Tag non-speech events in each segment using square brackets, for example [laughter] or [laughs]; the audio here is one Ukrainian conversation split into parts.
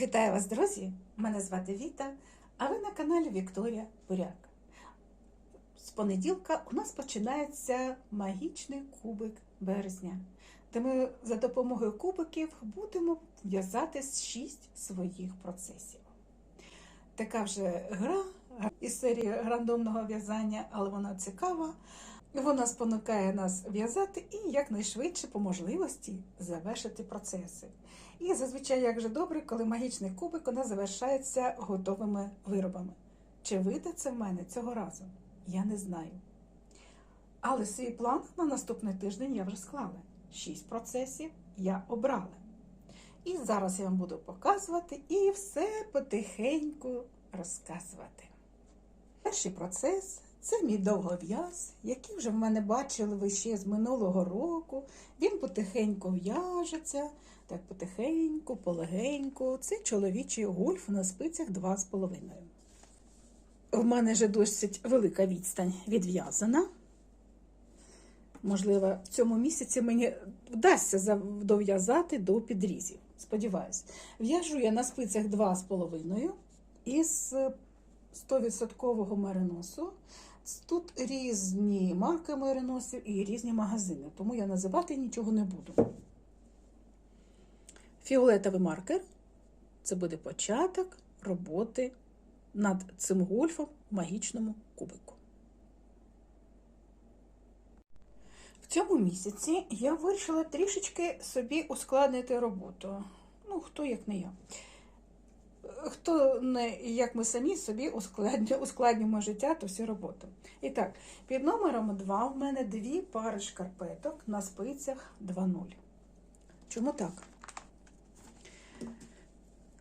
Вітаю вас, друзі! Мене звати Віта, а ви на каналі Вікторія Буряк. З понеділка у нас починається магічний кубик березня, де ми за допомогою кубиків будемо в'язати шість своїх процесів. Така вже гра із серії рандомного в'язання, але вона цікава. Вона спонукає нас в'язати і якнайшвидше по можливості завершити процеси. І зазвичай як же добре, коли магічний кубик нас завершається готовими виробами. Чи вийде це в мене цього разу? Я не знаю. Але свій план на наступний тиждень я вже склала. Шість процесів я обрала. І зараз я вам буду показувати і все потихеньку розказувати. Перший процес це мій довгов'яз, який вже в мене бачили ви ще з минулого року. Він потихеньку в'яжеться, так потихеньку, полегеньку. Це чоловічий гольф на спицях 2,5. В мене вже досить велика відстань відв'язана. Можливо, в цьому місяці мені вдасться дов'язати до підрізів. Сподіваюсь. В'яжу я на спицях 2,5 із 100% мериносу. Тут різні марки мериносів і різні магазини, тому я називати нічого не буду. Фіолетовий маркер це буде початок роботи над цим гольфом в магічному кубику. В цьому місяці я вирішила трішечки собі ускладнити роботу. Ну, хто як не я. Хто не як ми самі собі ускладнюємо, життя, то всю роботу. І так, під номером 2 в мене дві пари шкарпеток на спицях 2.0. Чому так?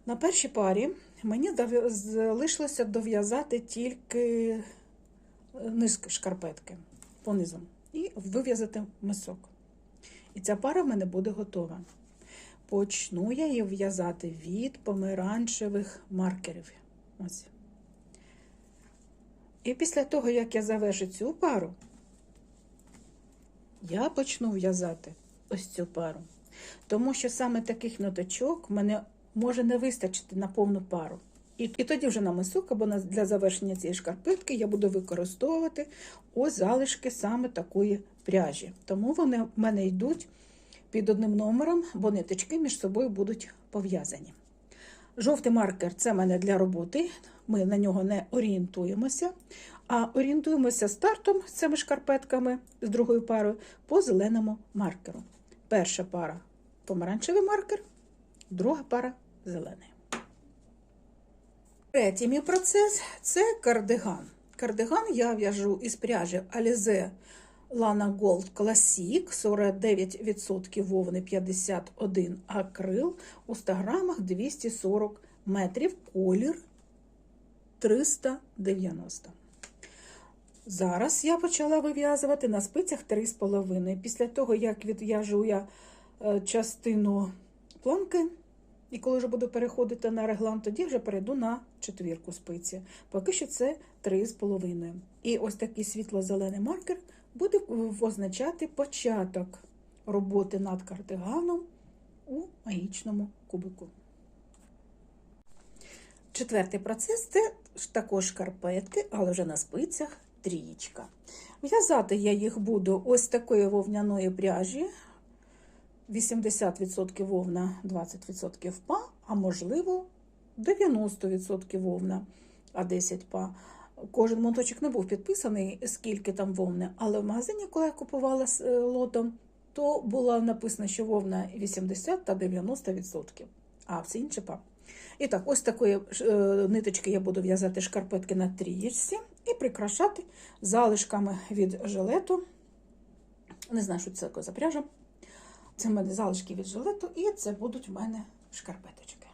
На першій парі мені залишилося дов'язати тільки низ шкарпетки понизом і вив'язати мисок. І ця пара в мене буде готова. Почну я її в'язати від помаранчевих маркерів. Ось. І після того, як я завершу цю пару, я почну в'язати ось цю пару. Тому що саме таких ноточок мене може не вистачити на повну пару. І, і тоді вже на мисок або для завершення цієї шкарпетки я буду використовувати ось залишки саме такої пряжі. Тому вони в мене йдуть під одним номером, бо ниточки між собою будуть пов'язані. Жовтий маркер це в мене для роботи, ми на нього не орієнтуємося, а орієнтуємося стартом цими шкарпетками з другою парою по зеленому маркеру. Перша пара помаранчевий маркер, друга пара зелений. Третій мій процес це кардиган. Кардиган я в'яжу із пряжі Alize Lana Gold Classic 49% вовни 51 акрил у 100 грамах 240 метрів, колір 390. Зараз я почала вив'язувати на спицях 3,5. Після того, як відв'яжу я е, частину планки, і коли вже буду переходити на реглан, тоді вже перейду на четвірку спиці. Поки що це 3,5. І ось такий світло-зелений маркер буде означати початок роботи над кардиганом у магічному кубику. Четвертий процес це також шкарпетки, але вже на спицях трієчка. В'язати я їх буду ось такої вовняної пряжі. 80% вовна, 20% па, а можливо 90% вовна, а 10 па. Кожен моточок не був підписаний, скільки там вовни, але в магазині, коли я купувала з лотом, то було написано, що вовна 80 та 90%, а все інше па. І так, ось такої ниточки я буду в'язати шкарпетки на трієчці і прикрашати залишками від жилету. Не знаю, що це таке за. Це в мене залишки від жилету, і це будуть в мене шкарпеточки.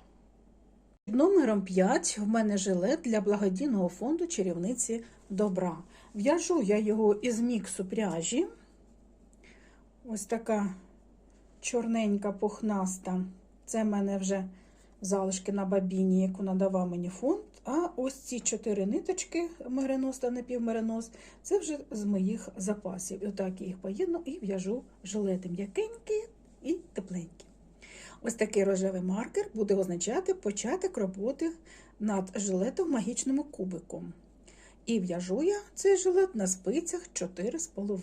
Номером 5 в мене жилет для благодійного фонду чарівниці добра. В'яжу я його із міксу пряжі. Ось така чорненька пухнаста. Це в мене вже залишки на бабіні, яку надавав мені фонд. А ось ці чотири ниточки меринос та напівмеринос, це вже з моїх запасів. І отак я їх поєдну і в'яжу жилети м'якенькі і тепленькі. Ось такий рожевий маркер буде означати початок роботи над жилетом магічним кубиком. І в'яжу я цей жилет на спицях 4,5.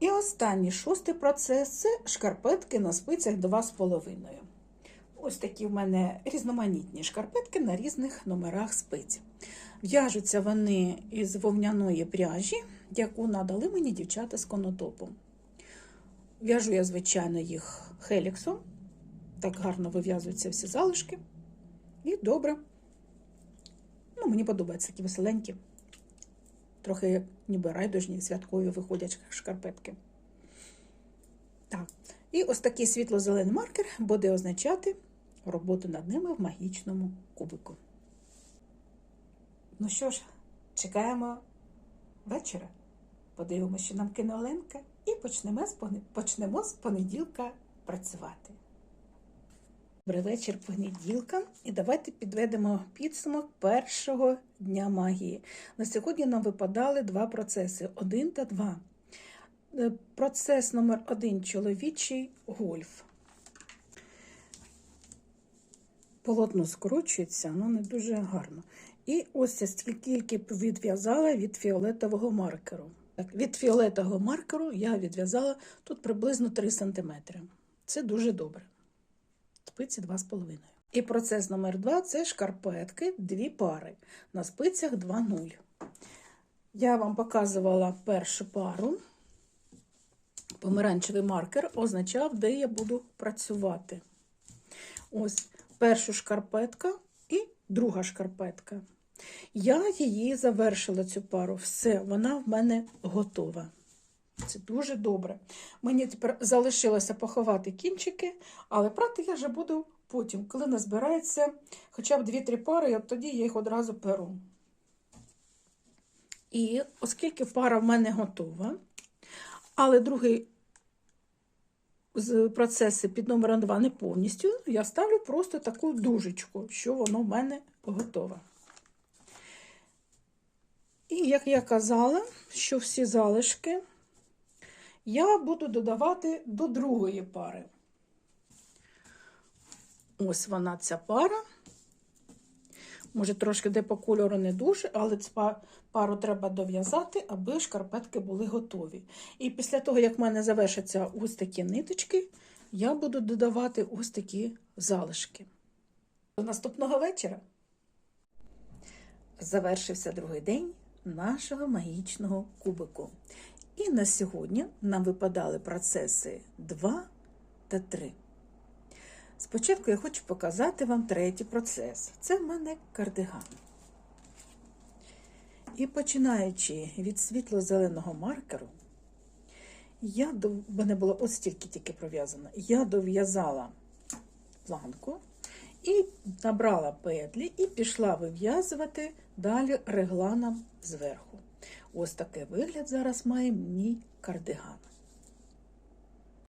І останній шостий процес це шкарпетки на спицях 2,5. Ось такі в мене різноманітні шкарпетки на різних номерах спиць. В'яжуться вони із вовняної пряжі, яку надали мені дівчата з конотопом. В'яжу я, звичайно, їх хеліксом. Так гарно вив'язуються всі залишки. І добре. Ну, мені подобаються такі веселенькі. Трохи ніби райдужні, святкові виходять шкарпетки. Так. І ось такий світло-зелений маркер буде означати роботу над ними в магічному кубику. Ну що ж, чекаємо вечора. Подивимося, що нам кине Оленка, і почнемо з, понеділка працювати. Добрий вечір понеділка. І давайте підведемо підсумок першого дня магії. На сьогодні нам випадали два процеси: один та два. Е, Процес номер один чоловічий гольф. Полотно скручується, воно не дуже гарно. І ось я скільки відв'язала від фіолетового маркеру. Так, від фіолетового маркеру я відв'язала тут приблизно 3 см. Це дуже добре. Спиці 2,5. І процес номер 2 це шкарпетки, дві пари. На спицях 2,0. Я вам показувала першу пару. Помаранчевий маркер означав, де я буду працювати. Ось перша шкарпетка і друга шкарпетка. Я її завершила цю пару. Все, вона в мене готова. Це дуже добре. Мені тепер залишилося поховати кінчики, але прати я вже буду потім, коли назбирається хоча б 2-3 пари, от тоді я їх одразу перу. І оскільки пара в мене готова, але другий з процесу під номером 2 не повністю, я ставлю просто таку дужечку, що воно в мене готове. І як я казала, що всі залишки я буду додавати до другої пари. Ось вона ця пара. Може, трошки де по кольору не дуже, але цю пару треба дов'язати, аби шкарпетки були готові. І після того, як в мене завершаться ось такі ниточки, я буду додавати ось такі залишки. До наступного вечора завершився другий день нашого магічного кубику. І на сьогодні нам випадали процеси 2 та 3. Спочатку я хочу показати вам третій процес. Це в мене кардиган. І починаючи від світло-зеленого маркеру, я до мене було ось стільки тільки пров'язано. Я дов'язала планку і набрала петлі і пішла вив'язувати далі регланом зверху. Ось такий вигляд зараз має мій кардиган.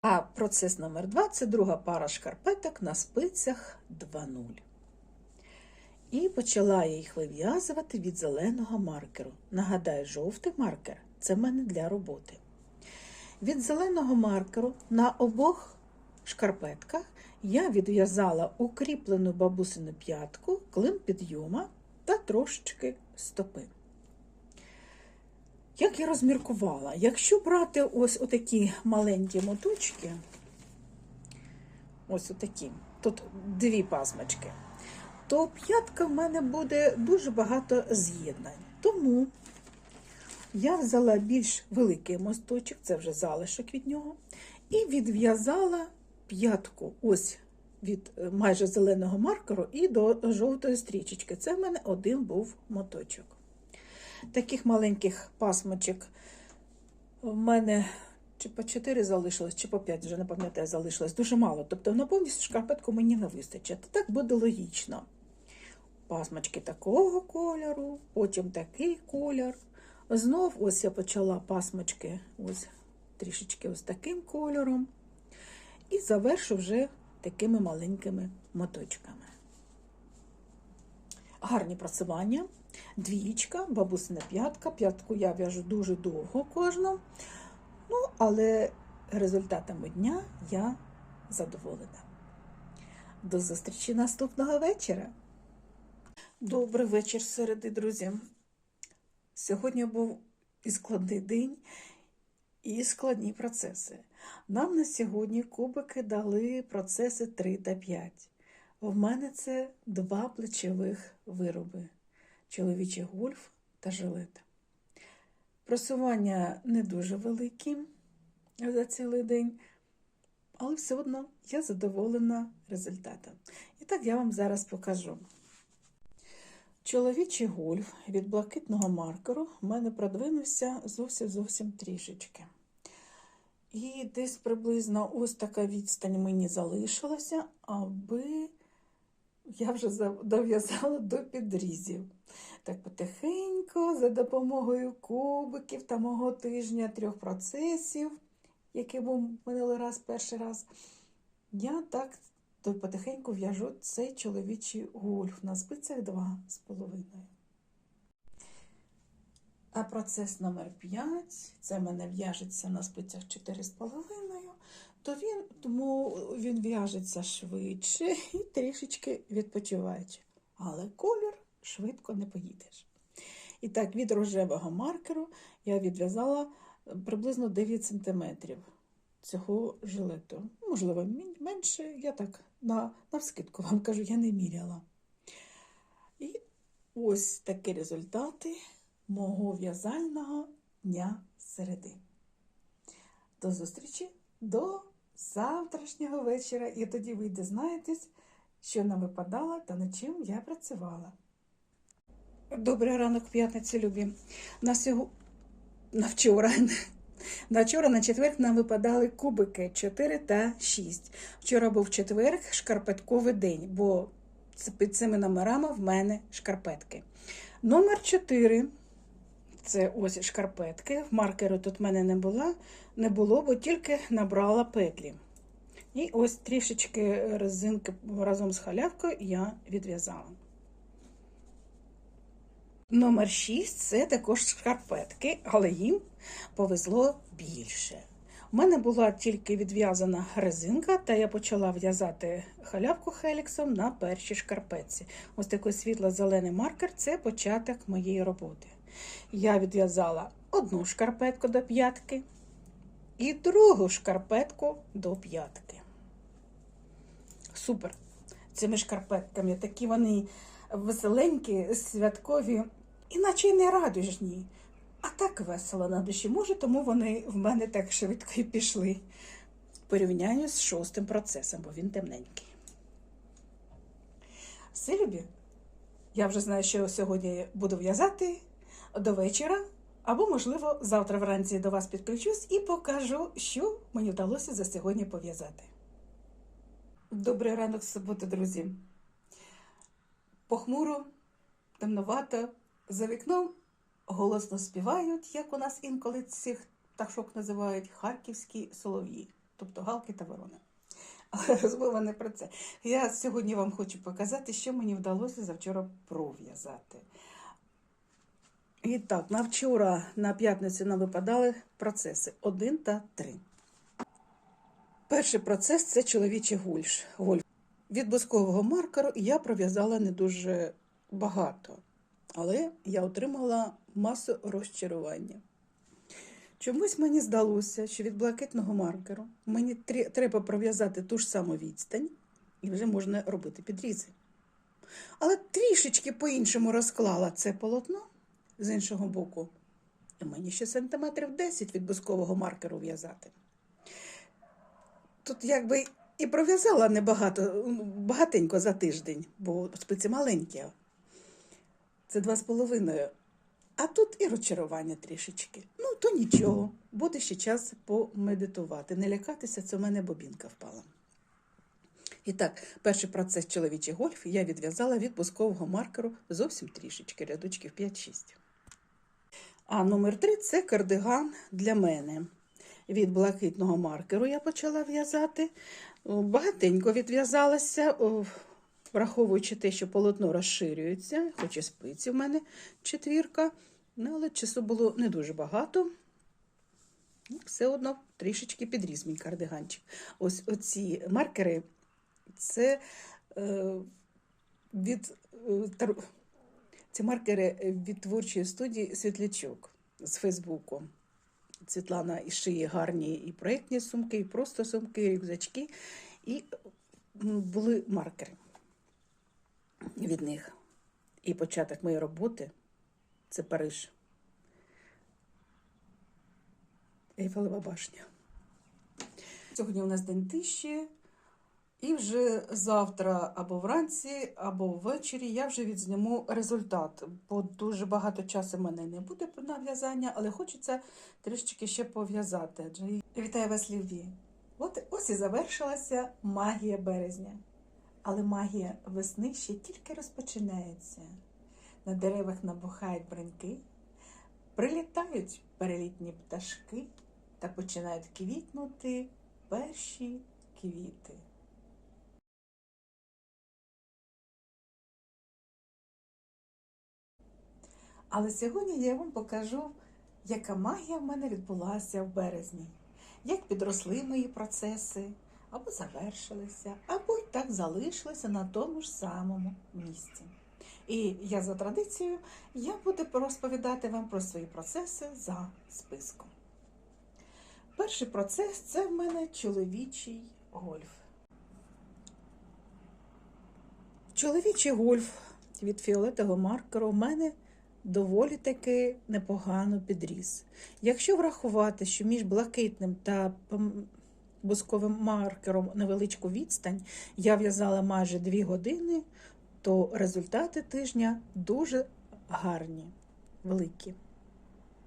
А процес номер 2 це друга пара шкарпеток на спицях 2,0. І почала я їх вив'язувати від зеленого маркеру. Нагадаю, жовтий маркер це в мене для роботи. Від зеленого маркеру на обох шкарпетках я відв'язала укріплену бабусину п'ятку, клин підйома та трошечки стопи. Як я розміркувала, якщо брати ось отакі маленькі моточки, ось отакі, тут дві пасмочки, то п'ятка в мене буде дуже багато з'єднань. Тому я взяла більш великий мосточок, це вже залишок від нього, і відв'язала п'ятку ось від майже зеленого маркеру і до жовтої стрічечки. Це в мене один був моточок. Таких маленьких пасмочок в мене чи по 4 залишилось, чи по 5, вже не пам'ятаю, залишилось дуже мало. Тобто на повністю шкарпетку мені не вистачить. Так буде логічно. Пасмочки такого кольору, потім такий колір. Знов ось я почала пасмочки ось трішечки ось таким кольором. І завершу вже такими маленькими моточками. Гарні працювання. Двічка, бабусина п'ятка. П'ятку я в'яжу дуже довго кожну. Ну, але результатами дня я задоволена. До зустрічі наступного вечора. Добрий вечір, середи, друзі. Сьогодні був і складний день, і складні процеси. Нам на сьогодні кубики дали процеси 3 та 5. В мене це два плечових вироби: чоловічий гольф та жилет. Просування не дуже великі за цілий день, але все одно я задоволена результатом. І так я вам зараз покажу. Чоловічий гольф від блакитного маркеру в мене продвинувся зовсім зовсім трішечки. І десь приблизно ось така відстань мені залишилася, аби я вже дов'язала до підрізів. Так потихеньку, за допомогою кубиків та мого тижня трьох процесів, який був минулий раз, перший раз, я так потихеньку в'яжу цей чоловічий гольф на спицях 2,5. А процес номер 5 це мене в'яжеться на спицях 4,5, то він, тому він в'яжеться швидше [laughs] і трішечки відпочиваючи. Але колір швидко не поїдеш. І так, від рожевого маркеру я відв'язала приблизно 9 см цього жилету. Можливо, менше, я так на, на вам кажу, я не міряла. І ось такі результати мого в'язального дня середи. До зустрічі до завтрашнього вечора, і тоді ви дізнаєтесь, що нам випадало та над чим я працювала. Добрий ранок, п'ятниці, любі. На сьогодні на вчора. [laughs] На вчора на четверг нам випадали кубики 4 та 6. Вчора був четверг, шкарпетковий день, бо під цими номерами в мене шкарпетки. Номер 4 це ось шкарпетки. Маркеру тут в мене не було, не було, бо тільки набрала петлі. І ось трішечки резинки разом з халявкою я відв'язала. Номер 6 це також шкарпетки, але їм повезло більше. У мене була тільки відв'язана резинка, та я почала в'язати халявку хеліксом на першій шкарпетці. Ось такий світло-зелений маркер це початок моєї роботи. Я відв'язала одну шкарпетку до п'ятки і другу шкарпетку до п'ятки. Супер! Цими шкарпетками такі вони веселенькі, святкові, іначе й не радужні. А так весело на душі може, тому вони в мене так швидко і пішли. Порівнянні з шостим процесом, бо він темненький. Все, я вже знаю, що сьогодні буду в'язати до вечора, або, можливо, завтра вранці до вас підключусь і покажу, що мені вдалося за сьогодні пов'язати. Добрий ранок суботи, друзі. Похмуро, темновато, за вікном голосно співають, як у нас інколи цих пташок називають харківські солов'ї, тобто галки та ворони. Але розмова не про це. Я сьогодні вам хочу показати, що мені вдалося завчора пров'язати. І так, на вчора, на п'ятницю нам випадали процеси 1 та 3. Перший процес це чоловічий гульш. гольф. Від бускового маркеру я пров'язала не дуже багато, але я отримала масу розчарування. Чомусь мені здалося, що від блакитного маркеру мені треба пров'язати ту ж саму відстань і вже можна робити підрізи. Але трішечки по-іншому розклала це полотно з іншого боку. Мені ще сантиметрів 10 від бускового маркеру в'язати. Тут якби і пров'язала небагато, багатенько за тиждень, бо спиці маленькі. Це два з половиною. А тут і розчарування трішечки. Ну, то нічого, буде ще час помедитувати. Не лякатися, це в мене бобінка впала. І так, перший процес чоловічий гольф я відв'язала від бускового маркеру зовсім трішечки, рядочків 5-6. А номер 3 це кардиган для мене. Від блакитного маркеру я почала в'язати. Багатенько відв'язалася, враховуючи те, що полотно розширюється, хоч і спиці в мене четвірка, ну, але часу було не дуже багато. Ну, Все одно трішечки підріс мій кардиганчик. Ось оці маркери це е, від е, це маркери від творчої студії Світлячок з Фейсбуку. Світлана і шиє гарні і проєктні сумки, і просто сумки, і рюкзачки. І були маркери від них. І початок моєї роботи це Париж. Ейфелева башня. Сьогодні у нас день тиші, і вже завтра або вранці, або ввечері я вже відзніму результат, бо дуже багато часу в мене не буде на в'язання, але хочеться трішечки ще пов'язати. Вітаю вас, любі! От ось і завершилася магія березня. Але магія весни ще тільки розпочинається. На деревах набухають бреньки, прилітають перелітні пташки та починають квітнути перші квіти. Але сьогодні я вам покажу, яка магія в мене відбулася в березні, як підросли мої процеси, або завершилися, або й так залишилися на тому ж самому місці. І я за традицією я буду розповідати вам про свої процеси за списком. Перший процес це в мене чоловічий гольф. Чоловічий гольф від фіолетового маркеру в мене доволі таки непогано підріс. Якщо врахувати, що між блакитним та бусковим маркером невеличку відстань я в'язала майже 2 години, то результати тижня дуже гарні, великі.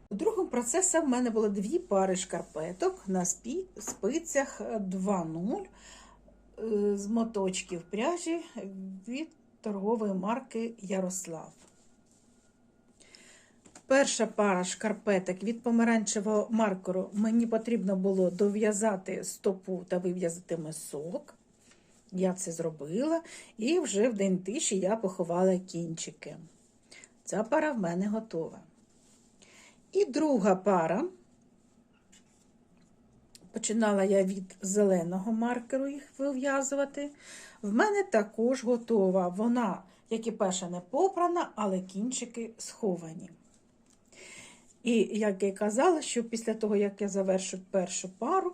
Другим процесом в мене було дві пари шкарпеток на спицях 2.0 е, з моточків пряжі від торгової марки Ярослав. Перша пара шкарпеток від помаранчевого маркеру мені потрібно було дов'язати стопу та вив'язати мисок. Я це зробила, і вже в день тиші я поховала кінчики. Ця пара в мене готова. І друга пара. Починала я від зеленого маркеру їх вив'язувати. В мене також готова. Вона, як і перша, не попрана, але кінчики сховані. І як я й казала, що після того, як я завершу першу пару,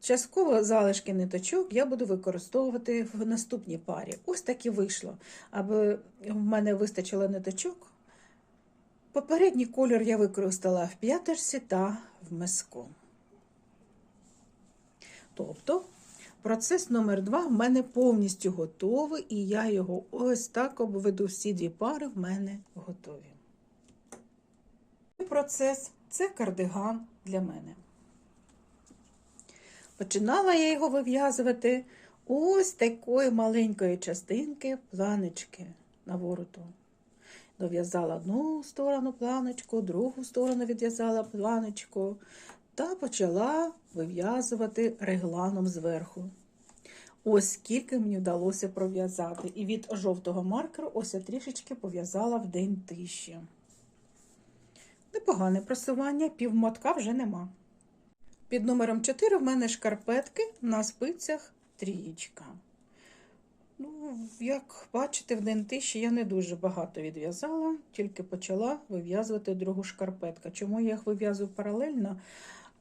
частково залишки ниточок я буду використовувати в наступній парі. Ось так і вийшло. Аби в мене вистачило ниточок. Попередній колір я використала в п'ятерсі та в миску. Тобто, процес номер два в мене повністю готовий, і я його ось так обведу. Всі дві пари в мене готові. Процес це кардиган для мене. Починала я його вив'язувати ось такої маленької частинки планочки на вороту. Дов'язала одну сторону планочку, другу сторону відв'язала планочку та почала вив'язувати регланом зверху. Ось скільки мені вдалося пров'язати. І від жовтого маркеру ось я трішечки пов'язала в день тиші. Непогане просування, півмотка вже нема. Під номером 4 в мене шкарпетки на спицях трієчка. Ну, як бачите, в день тиші я не дуже багато відв'язала, тільки почала вив'язувати другу шкарпетку. Чому я їх вив'язую паралельно?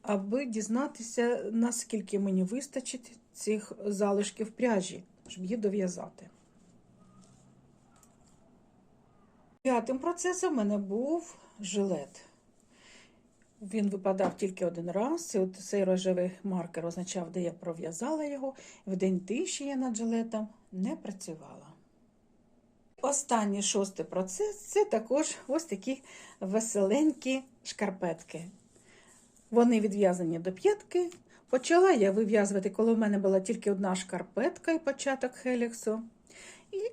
Аби дізнатися, наскільки мені вистачить цих залишків пряжі, щоб її дов'язати. П'ятим процесом в мене був жилет. Він випадав тільки один раз. І от цей рожевий маркер означав, де я пров'язала його. В день тиші я над жилетом не працювала. Останній шостий процес це також ось такі веселенькі шкарпетки. Вони відв'язані до п'ятки. Почала я вив'язувати, коли в мене була тільки одна шкарпетка і початок хеліксу. І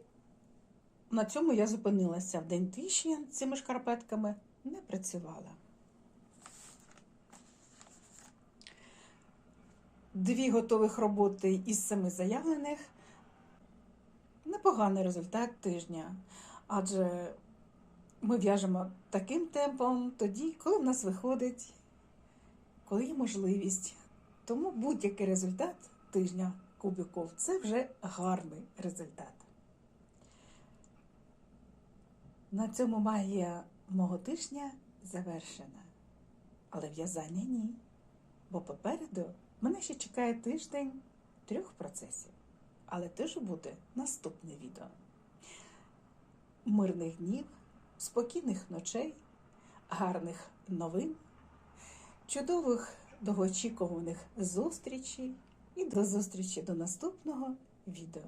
на цьому я зупинилася в день тиші цими шкарпетками не працювала. Дві готових роботи із семи заявлених. Непоганий результат тижня. Адже ми в'яжемо таким темпом тоді, коли в нас виходить коли є можливість. Тому будь-який результат тижня кубиків це вже гарний результат. На цьому магія мого тижня завершена. Але в'язання ні. Бо попереду мене ще чекає тиждень трьох процесів. Але теж буде наступне відео. Мирних днів, спокійних ночей, гарних новин, чудових довгоочікуваних зустрічей і до зустрічі до наступного відео.